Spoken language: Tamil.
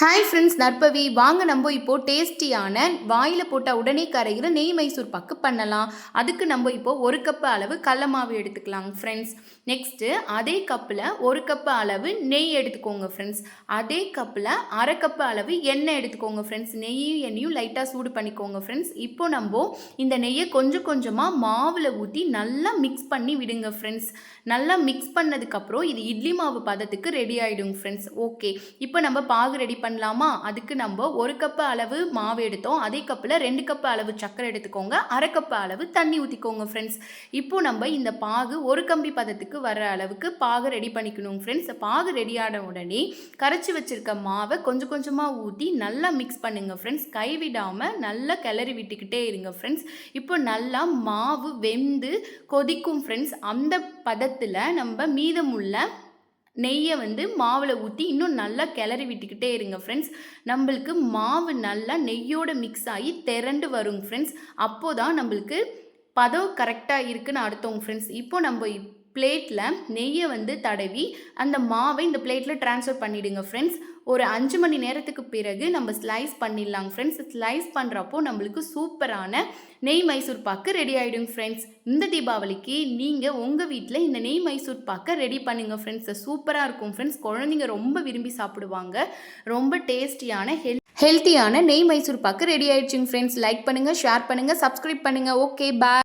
ஹாய் ஃப்ரெண்ட்ஸ் நற்பவி. வாங்க நம்ம இப்போ டேஸ்டியான வாயில் போட்டால் உடனே கரைகிற நெய் மைசூர் பாக்கு பண்ணலாம். அதுக்கு நம்ம இப்போது ஒரு கப்பு அளவு கடல மாவு எடுத்துக்கலாங்க ஃப்ரெண்ட்ஸ் நெக்ஸ்ட்டு அதே கப்பில் ஒரு கப்பு அளவு நெய் எடுத்துக்கோங்க ஃப்ரெண்ட்ஸ் அதே கப்பில் அரை கப்பு அளவு எண்ணெய் எடுத்துக்கோங்க ஃப்ரெண்ட்ஸ் நெய்யும் எண்ணெயும் லைட்டாக சூடு பண்ணிக்கோங்க ஃப்ரெண்ட்ஸ் இப்போ நம்ம இந்த நெய்யை கொஞ்சம் கொஞ்சமாக மாவில் ஊற்றி நல்லா மிக்ஸ் பண்ணி விடுங்க ஃப்ரெண்ட்ஸ் நல்லா மிக்ஸ் பண்ணதுக்கப்புறம் இது இட்லி மாவு பதத்துக்கு ரெடி ஆகிடுங்க ஃப்ரெண்ட்ஸ் ஓகே இப்போ நம்ம பாகு ரெடி பண்ணலாமா? அதுக்கு நம்ம ஒரு கப்பு அளவு மாவு எடுத்தோம். அதே கப்பில் ரெண்டு கப்பு அளவு சர்க்கரை எடுத்துக்கோங்க. அரை கப்பு அளவு தண்ணி ஊற்றிக்கோங்க ஃப்ரெண்ட்ஸ் இப்போ நம்ம இந்த பாகு ஒரு கம்பி பதத்துக்கு வர அளவுக்கு பாகு ரெடி பண்ணிக்கணும் ஃப்ரெண்ட்ஸ் பாகு ரெடியான உடனே கரைச்சி வச்சிருக்க மாவை கொஞ்சம் கொஞ்சமாக ஊற்றி நல்லா மிக்ஸ் பண்ணுங்க ஃப்ரெண்ட்ஸ் கைவிடாமல் நல்லா கிளறி விட்டுக்கிட்டே இருங்க ஃப்ரெண்ட்ஸ் இப்போ நல்லா மாவு வெந்து கொதிக்கும் ஃப்ரெண்ட்ஸ் அந்த பதத்தில் நம்ம மீதமுள்ள நெய்யை வந்து மாவில் ஊற்றி இன்னும் நல்லா கிளறி விட்டுக்கிட்டே இருங்க ஃப்ரெண்ட்ஸ் நம்மளுக்கு மாவு நல்லா நெய்யோட மிக்ஸ் ஆகி திரண்டு வருங்க ஃப்ரெண்ட்ஸ் அப்போ தான் நம்மளுக்கு பதம் கரெக்டாக இருக்குன்னு அர்த்தம் ஃப்ரெண்ட்ஸ் இப்போ நம்ம பிளேட்டில் நெய்யை வந்து தடவி அந்த மாவை இந்த பிளேட்டில் ட்ரான்ஸ்ஃபர் பண்ணிவிடுங்க ஃப்ரெண்ட்ஸ் ஒரு அஞ்சு மணி நேரத்துக்கு பிறகு நம்ம ஸ்லைஸ் பண்ணிடலாங்க ஃப்ரெண்ட்ஸ் ஸ்லைஸ் பண்ணுறப்போ நம்மளுக்கு சூப்பரான நெய் மைசூர் பாக்கு ரெடி ஆகிடுங்க ஃப்ரெண்ட்ஸ் இந்த தீபாவளிக்கு நீங்கள் உங்கள் வீட்டில் இந்த நெய் மைசூர் பாக்கை ரெடி பண்ணுங்கள் ஃப்ரெண்ட்ஸ் சூப்பராக இருக்கும் ஃப்ரெண்ட்ஸ் குழந்தைங்க ரொம்ப விரும்பி சாப்பிடுவாங்க. ரொம்ப டேஸ்டியான ஹெல் ஹெல்த்தியான நெய் மைசூர் பாக்கு ரெடி ஆயிடுச்சுங்க ஃப்ரெண்ட்ஸ் லைக் பண்ணுங்கள் ஷேர் பண்ணுங்கள் சப்ஸ்கிரைப் பண்ணுங்கள் ஓகே பாய்